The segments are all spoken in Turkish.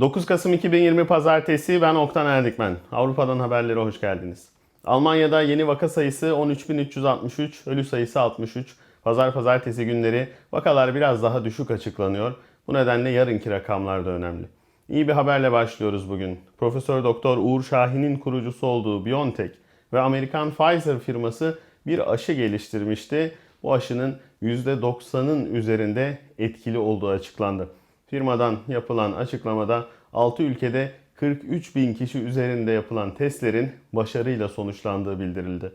9 Kasım 2020 Pazartesi ben Oktan Erdikmen. Avrupa'dan haberlere hoş geldiniz. Almanya'da yeni vaka sayısı 13.363, ölü sayısı 63. Pazar pazartesi günleri vakalar biraz daha düşük açıklanıyor. Bu nedenle yarınki rakamlar da önemli. İyi bir haberle başlıyoruz bugün. Profesör Doktor Uğur Şahin'in kurucusu olduğu BioNTech ve Amerikan Pfizer firması bir aşı geliştirmişti. Bu aşının %90'ın üzerinde etkili olduğu açıklandı. Firmadan yapılan açıklamada 6 ülkede 43 bin kişi üzerinde yapılan testlerin başarıyla sonuçlandığı bildirildi.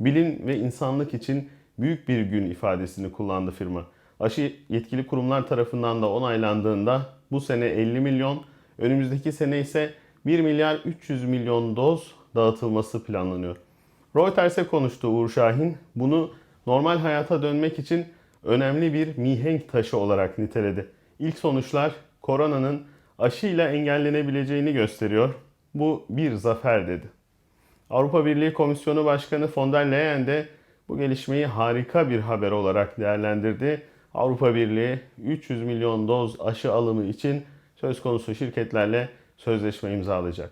Bilim ve insanlık için büyük bir gün ifadesini kullandı firma. Aşı yetkili kurumlar tarafından da onaylandığında bu sene 50 milyon, önümüzdeki sene ise 1 milyar 300 milyon doz dağıtılması planlanıyor. Reuters'e konuştu Uğur Şahin. Bunu normal hayata dönmek için önemli bir mihenk taşı olarak niteledi. İlk sonuçlar koronanın aşıyla engellenebileceğini gösteriyor. Bu bir zafer dedi. Avrupa Birliği Komisyonu Başkanı von der Leyen de bu gelişmeyi harika bir haber olarak değerlendirdi. Avrupa Birliği 300 milyon doz aşı alımı için söz konusu şirketlerle sözleşme imzalayacak.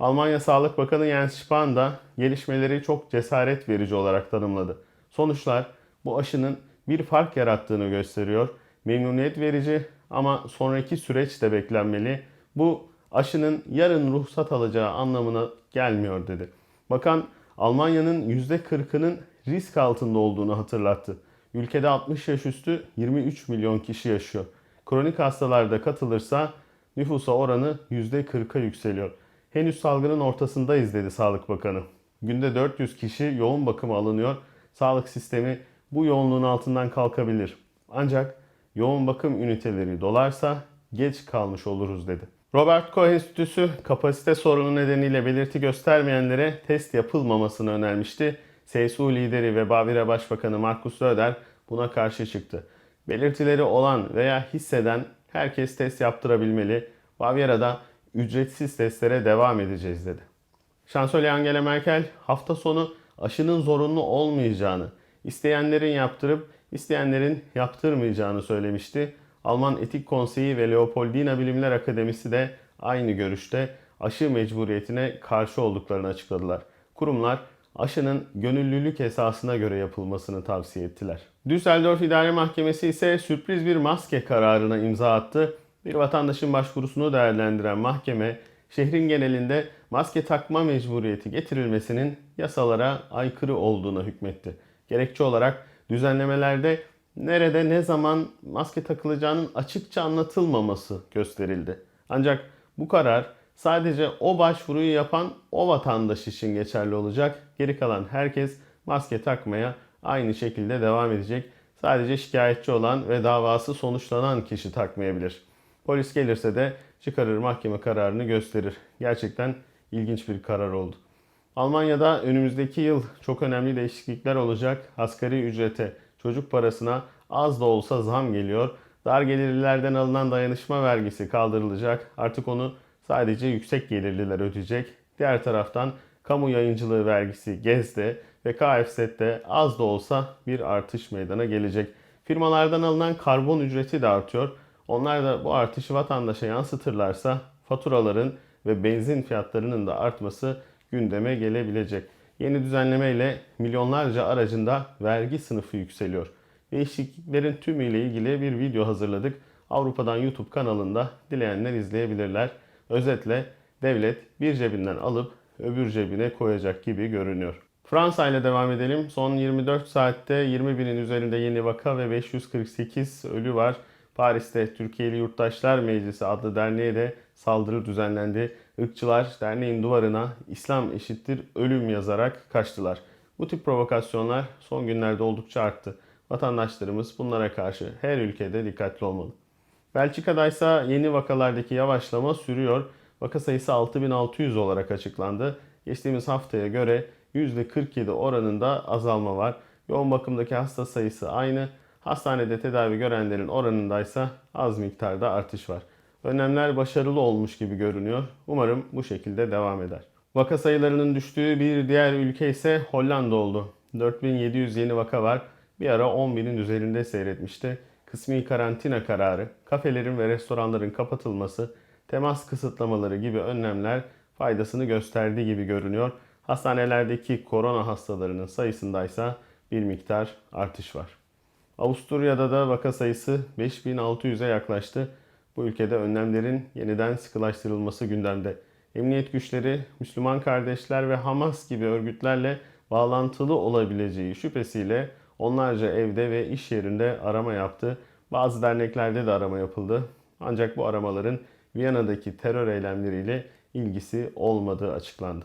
Almanya Sağlık Bakanı Jens Spahn da gelişmeleri çok cesaret verici olarak tanımladı. Sonuçlar bu aşının bir fark yarattığını gösteriyor. Memnuniyet verici ama sonraki süreç de beklenmeli. Bu aşının yarın ruhsat alacağı anlamına gelmiyor dedi. Bakan Almanya'nın %40'ının risk altında olduğunu hatırlattı. Ülkede 60 yaş üstü 23 milyon kişi yaşıyor. Kronik hastalarda katılırsa nüfusa oranı %40'a yükseliyor. Henüz salgının ortasındayız dedi Sağlık Bakanı. Günde 400 kişi yoğun bakıma alınıyor. Sağlık sistemi bu yoğunluğun altından kalkabilir. Ancak yoğun bakım üniteleri dolarsa geç kalmış oluruz dedi. Robert Koch Enstitüsü kapasite sorunu nedeniyle belirti göstermeyenlere test yapılmamasını önermişti. CSU lideri ve Bavyera Başbakanı Markus Söder buna karşı çıktı. Belirtileri olan veya hisseden herkes test yaptırabilmeli. Bavyera'da ücretsiz testlere devam edeceğiz dedi. Şansölye Angela Merkel hafta sonu aşının zorunlu olmayacağını, isteyenlerin yaptırıp isteyenlerin yaptırmayacağını söylemişti. Alman Etik Konseyi ve Leopoldina Bilimler Akademisi de aynı görüşte aşı mecburiyetine karşı olduklarını açıkladılar. Kurumlar aşının gönüllülük esasına göre yapılmasını tavsiye ettiler. Düsseldorf İdare Mahkemesi ise sürpriz bir maske kararına imza attı. Bir vatandaşın başvurusunu değerlendiren mahkeme, şehrin genelinde maske takma mecburiyeti getirilmesinin yasalara aykırı olduğuna hükmetti. Gerekçe olarak düzenlemelerde nerede ne zaman maske takılacağının açıkça anlatılmaması gösterildi. Ancak bu karar sadece o başvuruyu yapan o vatandaş için geçerli olacak. Geri kalan herkes maske takmaya aynı şekilde devam edecek. Sadece şikayetçi olan ve davası sonuçlanan kişi takmayabilir. Polis gelirse de çıkarır mahkeme kararını gösterir. Gerçekten ilginç bir karar oldu. Almanya'da önümüzdeki yıl çok önemli değişiklikler olacak. Asgari ücrete, çocuk parasına az da olsa zam geliyor. Dar gelirlilerden alınan dayanışma vergisi kaldırılacak. Artık onu sadece yüksek gelirliler ödeyecek. Diğer taraftan kamu yayıncılığı vergisi GEZ'de ve KFZ'de az da olsa bir artış meydana gelecek. Firmalardan alınan karbon ücreti de artıyor. Onlar da bu artışı vatandaşa yansıtırlarsa faturaların ve benzin fiyatlarının da artması gündeme gelebilecek. Yeni düzenleme ile milyonlarca aracında vergi sınıfı yükseliyor. Değişikliklerin tümüyle ilgili bir video hazırladık. Avrupa'dan YouTube kanalında dileyenler izleyebilirler. Özetle devlet bir cebinden alıp öbür cebine koyacak gibi görünüyor. Fransa ile devam edelim. Son 24 saatte 20 binin üzerinde yeni vaka ve 548 ölü var. Paris'te Türkiye'li Yurttaşlar Meclisi adlı derneğe de saldırı düzenlendi. Irkçılar derneğin duvarına İslam eşittir ölüm yazarak kaçtılar. Bu tip provokasyonlar son günlerde oldukça arttı. Vatandaşlarımız bunlara karşı her ülkede dikkatli olmalı. Belçika'da ise yeni vakalardaki yavaşlama sürüyor. Vaka sayısı 6600 olarak açıklandı. Geçtiğimiz haftaya göre %47 oranında azalma var. Yoğun bakımdaki hasta sayısı aynı. Hastanede tedavi görenlerin oranındaysa az miktarda artış var. Önlemler başarılı olmuş gibi görünüyor. Umarım bu şekilde devam eder. Vaka sayılarının düştüğü bir diğer ülke ise Hollanda oldu. 4700 yeni vaka var. Bir ara 10.000'in üzerinde seyretmişti. Kısmi karantina kararı, kafelerin ve restoranların kapatılması, temas kısıtlamaları gibi önlemler faydasını gösterdiği gibi görünüyor. Hastanelerdeki korona hastalarının sayısındaysa bir miktar artış var. Avusturya'da da vaka sayısı 5600'e yaklaştı. Bu ülkede önlemlerin yeniden sıkılaştırılması gündemde. Emniyet güçleri Müslüman kardeşler ve Hamas gibi örgütlerle bağlantılı olabileceği şüphesiyle onlarca evde ve iş yerinde arama yaptı. Bazı derneklerde de arama yapıldı. Ancak bu aramaların Viyana'daki terör eylemleriyle ilgisi olmadığı açıklandı.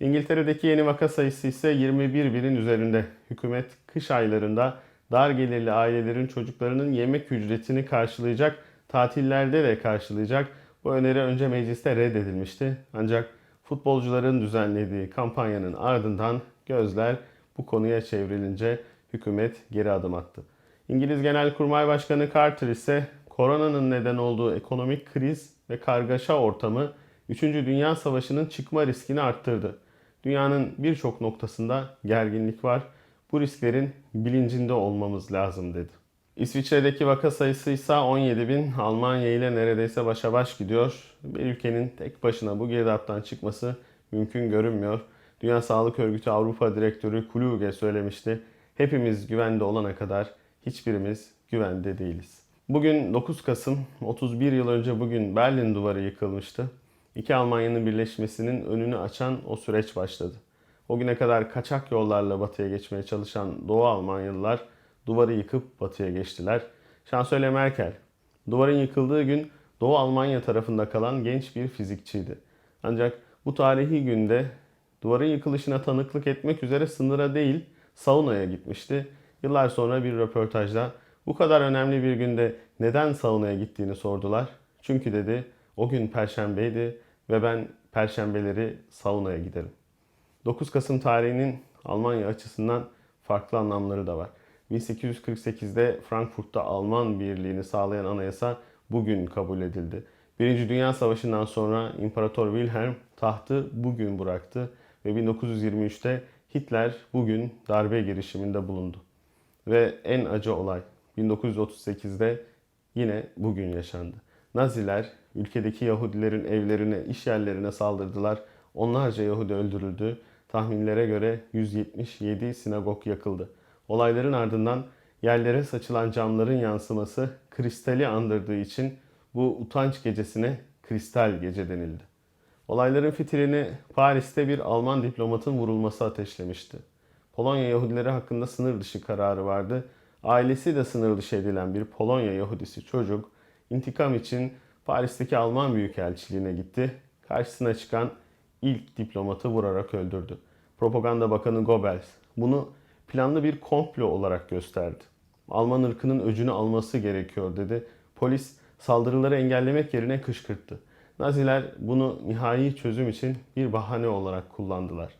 İngiltere'deki yeni vaka sayısı ise 21 binin üzerinde. Hükümet kış aylarında dar gelirli ailelerin çocuklarının yemek ücretini karşılayacak, tatillerde de karşılayacak. Bu öneri önce mecliste reddedilmişti. Ancak futbolcuların düzenlediği kampanyanın ardından gözler bu konuya çevrilince hükümet geri adım attı. İngiliz Genelkurmay Başkanı Carter ise koronanın neden olduğu ekonomik kriz ve kargaşa ortamı 3. Dünya Savaşı'nın çıkma riskini arttırdı. Dünyanın birçok noktasında gerginlik var. Bu risklerin bilincinde olmamız lazım dedi. İsviçre'deki vaka sayısı ise 17 bin. Almanya ile neredeyse başa baş gidiyor. Bir ülkenin tek başına bu girdaptan çıkması mümkün görünmüyor. Dünya Sağlık Örgütü Avrupa Direktörü Kluge söylemişti. Hepimiz güvende olana kadar hiçbirimiz güvende değiliz. Bugün 9 Kasım, 31 yıl önce bugün Berlin Duvarı yıkılmıştı. İki Almanya'nın birleşmesinin önünü açan o süreç başladı. O güne kadar kaçak yollarla batıya geçmeye çalışan Doğu Almanyalılar duvarı yıkıp batıya geçtiler. Şansölye Merkel, duvarın yıkıldığı gün Doğu Almanya tarafında kalan genç bir fizikçiydi. Ancak bu tarihi günde duvarın yıkılışına tanıklık etmek üzere sınıra değil saunaya gitmişti. Yıllar sonra bir röportajda bu kadar önemli bir günde neden saunaya gittiğini sordular. Çünkü dedi o gün perşembeydi ve ben perşembeleri saunaya giderim. 9 Kasım tarihinin Almanya açısından farklı anlamları da var. 1848'de Frankfurt'ta Alman birliğini sağlayan anayasa bugün kabul edildi. Birinci Dünya Savaşı'ndan sonra İmparator Wilhelm tahtı bugün bıraktı ve 1923'te Hitler bugün darbe girişiminde bulundu. Ve en acı olay 1938'de yine bugün yaşandı. Naziler ülkedeki Yahudilerin evlerine, iş yerlerine saldırdılar. Onlarca Yahudi öldürüldü. Tahminlere göre 177 sinagog yakıldı. Olayların ardından yerlere saçılan camların yansıması kristali andırdığı için bu utanç gecesine kristal gece denildi. Olayların fitilini Paris'te bir Alman diplomatın vurulması ateşlemişti. Polonya Yahudileri hakkında sınır dışı kararı vardı. Ailesi de sınır dışı edilen bir Polonya Yahudisi çocuk intikam için Paris'teki Alman Büyükelçiliğine gitti. Karşısına çıkan ilk diplomatı vurarak öldürdü. Propaganda Bakanı Goebbels bunu planlı bir komplo olarak gösterdi. Alman ırkının öcünü alması gerekiyor dedi. Polis saldırıları engellemek yerine kışkırttı. Naziler bunu nihai çözüm için bir bahane olarak kullandılar.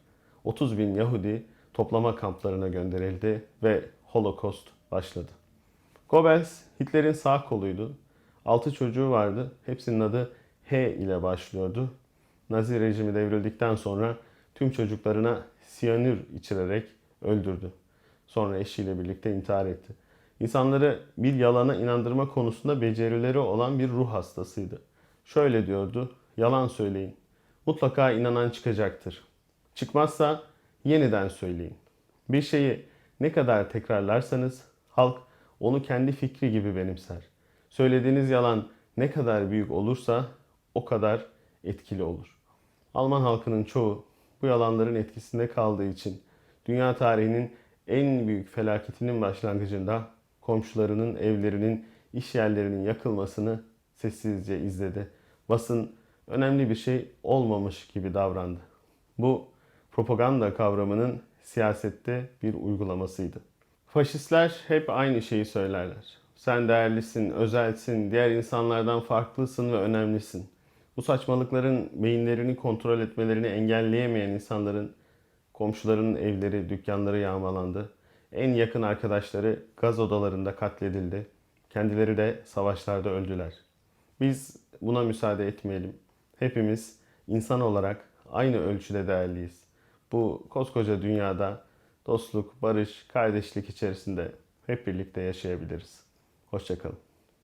30 bin Yahudi toplama kamplarına gönderildi ve Holocaust başladı. Goebbels Hitler'in sağ koluydu. 6 çocuğu vardı. Hepsinin adı H ile başlıyordu. Nazi rejimi devrildikten sonra tüm çocuklarına siyanür içirerek öldürdü. Sonra eşiyle birlikte intihar etti. İnsanları bir yalana inandırma konusunda becerileri olan bir ruh hastasıydı. Şöyle diyordu, yalan söyleyin. Mutlaka inanan çıkacaktır. Çıkmazsa yeniden söyleyin. Bir şeyi ne kadar tekrarlarsanız halk onu kendi fikri gibi benimser. Söylediğiniz yalan ne kadar büyük olursa o kadar etkili olur. Alman halkının çoğu bu yalanların etkisinde kaldığı için dünya tarihinin en büyük felaketinin başlangıcında komşularının evlerinin, iş yerlerinin yakılmasını sessizce izledi. Basın önemli bir şey olmamış gibi davrandı. Bu propaganda kavramının siyasette bir uygulamasıydı. Faşistler hep aynı şeyi söylerler. Sen değerlisin, özelsin, diğer insanlardan farklısın ve önemlisin. Bu saçmalıkların beyinlerini kontrol etmelerini engelleyemeyen insanların komşularının evleri, dükkanları yağmalandı. En yakın arkadaşları gaz odalarında katledildi. Kendileri de savaşlarda öldüler. Biz buna müsaade etmeyelim. Hepimiz insan olarak aynı ölçüde değerliyiz. Bu koskoca dünyada dostluk, barış, kardeşlik içerisinde hep birlikte yaşayabiliriz. Hoşçakalın.